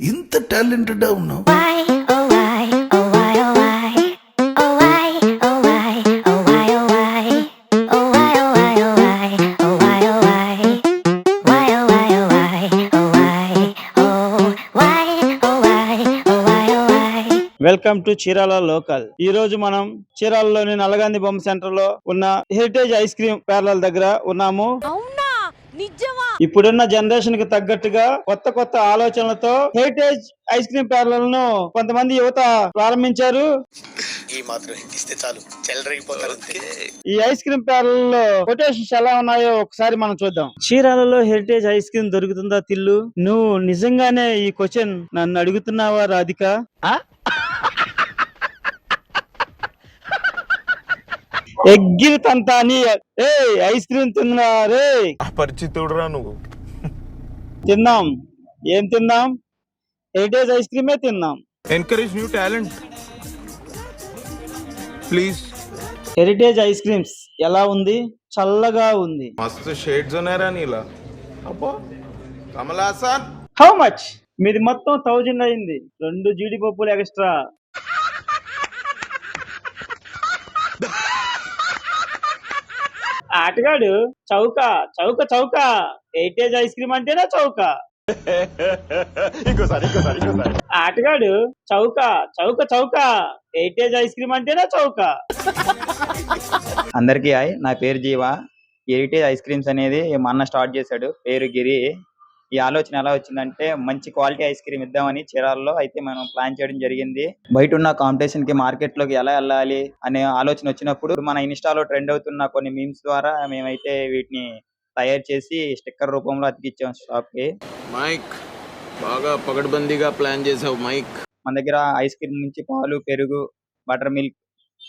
ఇంత టాలెంటెడ్ ఉన్నావు welcome to Chirala local ఈ రోజు మనం చీరాలలోని నల్లగాంధి బొమ్మ సెంటర్లో ఉన్న హెరిటేజ్ ఐస్ క్రీమ్ పార్లర్ దగ్గర ఉన్నాము నిజం ఇప్పుడున్న జనరేషన్కి తగ్గట్టుగా కొత్త కొత్త ఆలోచనలతో హెరిటేజ్ ఐస్ క్రీమ్ పార్లర్ను కొంతమంది యువత ప్రారంభించారు. ఈ మాత్రం ఇస్తే చాలు. చెల్లరగిపోతారు అంతే ఈ ఐస్ క్రీమ్ పార్లర్లో కొటేషన్స్ ఎలా ఉన్నాయో ఒకసారి మనం చూద్దాం. చీరాలలో హెరిటేజ్ ఐస్ క్రీమ్ దొరుకుతుందా తిల్లు? నువ్వు నిజంగానే ఈ క్వశ్చన్ నన్ను అడుగుతున్నావా రాధిక? ఎగ్గిరి తంతాని ఏ ఐస్ క్రీమ్ తిన్నా రే. అపరిచితుడురా నువ్వు. తిందాం ఏం తిందాం హెరిటేజ్ ఐస్ క్రీమే తిందాం encourage new talent please Heritage ice creams ఎలా ఉంది? చల్లగా ఉంది. మస్తు షేడ్స్ ఉన్నాయరా నీలా. అబ్బో. కమలాసన్ హౌ మచ్ మీది మొత్తం థౌజండ్ అయింది. రెండు జీడిపప్పులు ఎక్స్ట్రా ఆటగాడు చౌక చౌక చౌక. ఎయిటేజ్ ఐస్ క్రీమ్ అంటేనే చౌక? ఆటగాడు చౌక చౌక చౌక. ఎయిటేజ్ ఐస్ క్రీమ్ అంటేనే చౌక? అందరికీ హాయ్. నా పేరు జీవ. హెరిటేజ్ ఐస్ క్రీమ్స్ అనేది మా అన్న స్టార్ట్ చేశాడు. పేరు గిరి. ఈ ఆలోచన ఎలా వచ్చిందంటే మంచి క్వాలిటీ ఐస్ క్రీమ్ ఇద్దామని చీరాల్లో అయితే మనం ప్లాన్ చేయడం జరిగింది. బయట ఉన్న కాంపిటీషన్కి మార్కెట్లోకి ఎలా వెళ్ళాలి అనే ఆలోచన వచ్చినప్పుడు మన ఇన్స్టాలో ట్రెండ్ అవుతున్న కొన్ని మీమ్స్ ద్వారా మేమైతే వీటిని తయారు చేసి స్టిక్కర్ రూపంలో అతికిచ్చాం షాప్కి మైక్ బాగా పగడ్బందీగా ప్లాన్ చేసావు మైక్ మన దగ్గర ఐస్ క్రీమ్ నుంచి పాలు పెరుగు బటర్ మిల్క్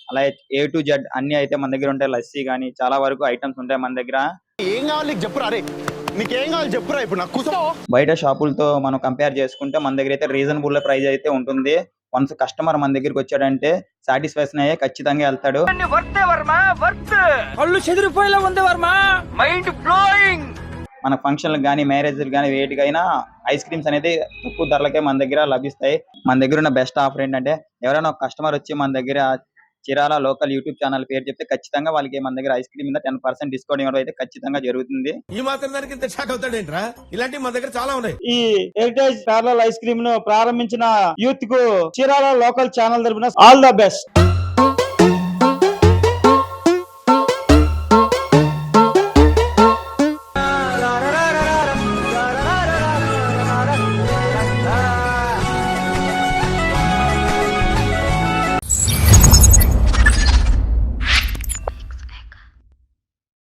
అలా ఏ టు జెడ్ అన్ని అయితే మన దగ్గర ఉంటాయి. లస్సీ కానీ చాలా వరకు ఐటమ్స్ ఉంటాయి మన దగ్గర. ఏం కావాలి? చెప్పురా నీకేం కావాలి చెప్పురా ఇప్పుడు నాకు కూర్చో. బయట షాపులతో మనం కంపేర్ చేసుకుంటే మన దగ్గర అయితే రీజనబుల్ ప్రైస్ అయితే ఉంటుంది. వన్స్ కస్టమర్ మన దగ్గరికి వచ్చాడంటే సాటిస్ఫాక్షన్ అయ్యే ఖచ్చితంగా వెళ్తాడు. కళ్ళు చెదిరిపోయేలా ఉంది వర్మ? మైండ్ బ్లోయింగ్ మన ఫంక్షన్లకు కానీ మ్యారేజ్లకు కానీ వేటికైనా ఐస్ క్రీమ్స్ అనేది తక్కువ ధరలకే మన దగ్గర లభిస్తాయి. మన దగ్గర ఉన్న బెస్ట్ ఆఫర్ ఏంటంటే ఎవరైనా ఒక కస్టమర్ వచ్చి మన దగ్గర చిరాల లోకల్ యూట్యూబ్ ఛానల్ పేరు చెప్తే ఖచ్చితంగా వాళ్ళకి మన దగ్గర ఐస్ క్రీమ్ మీద టెన్ పర్సెంట్ డిస్కౌంట్ ఇవ్వడం అయితే ఖచ్చితంగా జరుగుతుంది. ఈ మాత్రం దానికి ఇంత షాక్ అవుతాడేంట్రా? ఇలాంటివి మన దగ్గర చాలా ఉన్నాయి. ఈ హెరిటేజ్ పార్లర్ ఐస్ క్రీమ్ను ప్రారంభించిన యూత్కు చీరాల లోకల్ ఛానల్ తరపున ఆల్ ద బెస్ట్